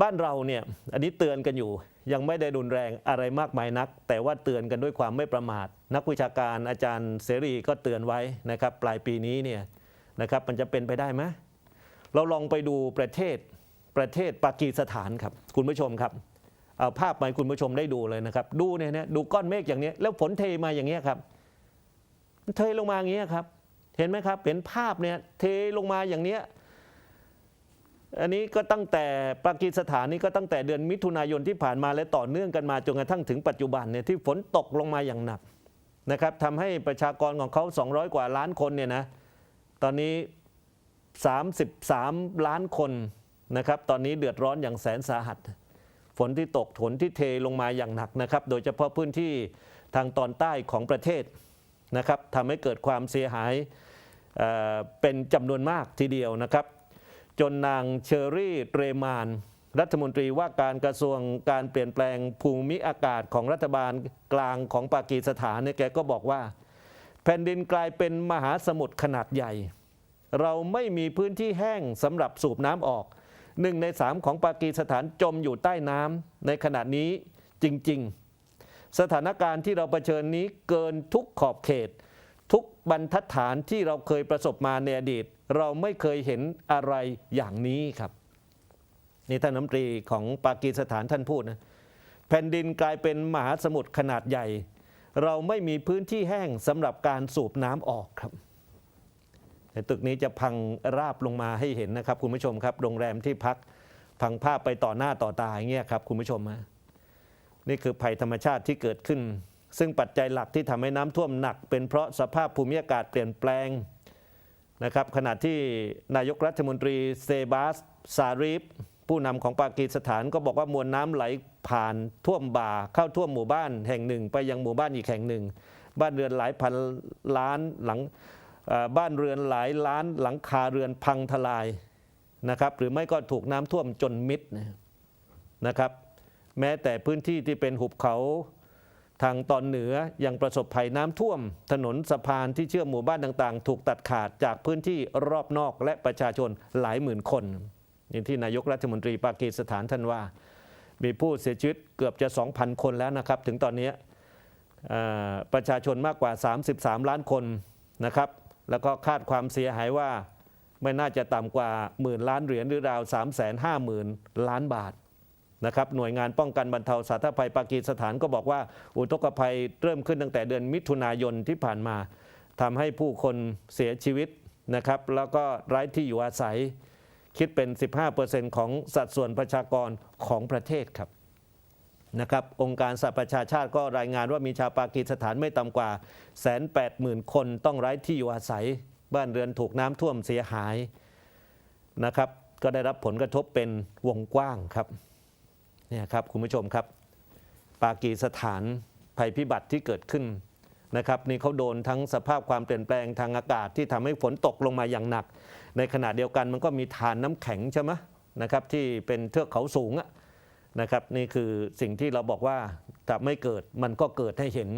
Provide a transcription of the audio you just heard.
บ้านเราเนี่ยอันนี้เตือนกันอยู่ ยังไม่ได้รุนแรงอะไรมากมายนัก แต่ว่าเตือนกันด้วยความไม่ประมาท นักวิชาการอาจารย์เสรีก็เตือนไว้นะครับปลายปีนี้เนี่ยนะครับมันจะเป็นไปได้ไหมเราลองไปดูประเทศประเทศปากีสถานครับคุณผู้ชมครับเอาภาพมาคุณผู้ชมได้ดูเลยนะครับ ดูเนี่ยนะดูก้อนเมฆอย่างเนี้ยแล้วฝนเทมาอย่างเงี้ยครับเทลงมาอย่างเงี้ยครับ เห็นไหมครับเห็นภาพเนี่ยเทลงมาอย่างเนี้ย อันนี้ก็ตั้งแต่ปากีสถานนี่ก็ตั้งแต่เดือนมิถุนายนที่ผ่านมาและต่อเนื่องกันมาจนกระทั่งถึงปัจจุบันเนี่ยที่ฝนตกลงมาอย่างหนักนะครับทำให้ประชากรของเขา 200 กว่าล้านคนเนี่ยนะตอนนี้ 33 ล้านคนนะครับตอนนี้เดือดร้อนอย่างแสนสาหัส ฝนที่ตกฝนที่เทลงมาอย่างหนักนะครับโดยเฉพาะพื้นที่ทางตอนใต้ของประเทศนะครับทำให้เกิดความเสียหายเอ่อเป็นจำนวนมากทีเดียวนะครับ จนนางเชอรี่เรมาน รัฐมนตรีว่าการกระทรวงการเปลี่ยนแปลงภูมิอากาศของรัฐบาลกลางของปากีสถานเนี่ยแกก็บอกว่า แผ่นดินกลายเป็นมหาสมุทรขนาดใหญ่ เราไม่มีพื้นที่แห้งสำหรับสูบน้ำออกหนึ่งในสามของปากีสถานจมอยู่ใต้น้ำในขณะนี้จริง ๆ สถานการณ์ที่เราเผชิญนี้เกินทุกขอบเขต ทุกบรรทัดฐานที่เราเคยประสบมาในอดีต เราไม่เคยเห็นอะไรอย่างนี้ครับนี่ท่านน้ำตรีของปากีสถานท่านพูดนะแผ่นดินกลายเป็นมหาสมุทรขนาดใหญ่ เราไม่มีพื้นที่แห้งสำหรับการสูบน้ำออกครับแต่ตึกนี้จะพังราบลงมาให้เห็นนะครับ คุณผู้ชมครับ โรงแรมที่พักพังภาพไปต่อหน้าต่อตาอย่างเงี้ยครับคุณผู้ชมฮะนี่คือภัยธรรมชาติที่เกิดขึ้น ซึ่งปัจจัยหลักที่ทำให้น้ำท่วมหนัก เป็นเพราะสภาพภูมิอากาศเปลี่ยนแปลงนะครับขณะที่นายกรัฐมนตรีเซบาสซารีฟผู้นำของปากีสถานก็บอกว่ามวลน้ำไหลผ่านท่วมบ่าเข้าท่วมหมู่บ้านแห่งหนึ่ง ไปยังหมู่บ้านอีกแห่งหนึ่ง บ้านเรือนหลายพันล้านหลังบ้านเรือนหลายล้านหลังคาเรือนพังทลายนะครับหรือไม่ก็ถูกน้ำท่วมจนมิดนะครับแม้แต่พื้นที่ที่เป็นหุบเขา ทางตอนเหนือยังประสบภัยน้ำท่วม ถนนสะพานที่เชื่อมหมู่บ้านต่างๆ ถูกตัดขาดจากพื้นที่รอบนอกและประชาชนหลายหมื่นคนนี่ที่นายกรัฐมนตรีปากีสถานท่านว่า มีผู้เสียชีวิตเกือบจะ 2,000 คนแล้วนะครับ ถึงตอนนี้ประชาชนมากกว่า 33 ล้านคนนะครับ แล้วก็คาดความเสียหายว่าไม่น่าจะต่ำกว่าหมื่นล้านเหรียญหรือราว 3 5 0 0 0 0 ล้านบาท นะครับหน่วยงานป้องกันบรรเทาสาธารณภัยปากีสถานก็บอกว่า อุทกภัยเริ่มขึ้นตั้งแต่เดือนมิถุนายนที่ผ่านมาทำให้ผู้คนเสียชีวิตนะครับแล้วก็ไร้ที่อยู่อาศัย คิดเป็น 15%ของสัดส่วนประชากรของประเทศครับนะครับองค์การสหประชาชาติก็รายงานว่ามีชาวปากีสถานไม่ต่ำกว่าแสนแปดหมื่นคนต้องไร้ที่อยู่อาศัย บ้านเรือนถูกน้ำท่วมเสียหายนะครับก็ได้รับผลกระทบเป็นวงกว้างครับ เนี่ยครับคุณผู้ชมครับ ปากีสถานภัยพิบัติที่เกิดขึ้นนะครับนี่เขาโดนทั้งสภาพความเปลี่ยนแปลงทางอากาศที่ทำให้ฝนตกลงมาอย่างหนัก ในขณะเดียวกันมันก็มีฐานน้ำแข็งใช่ไหมนะครับที่เป็นเทือกเขาสูงนะครับนี่คือสิ่งที่เราบอกว่าจะไม่เกิดมันก็เกิดให้เห็น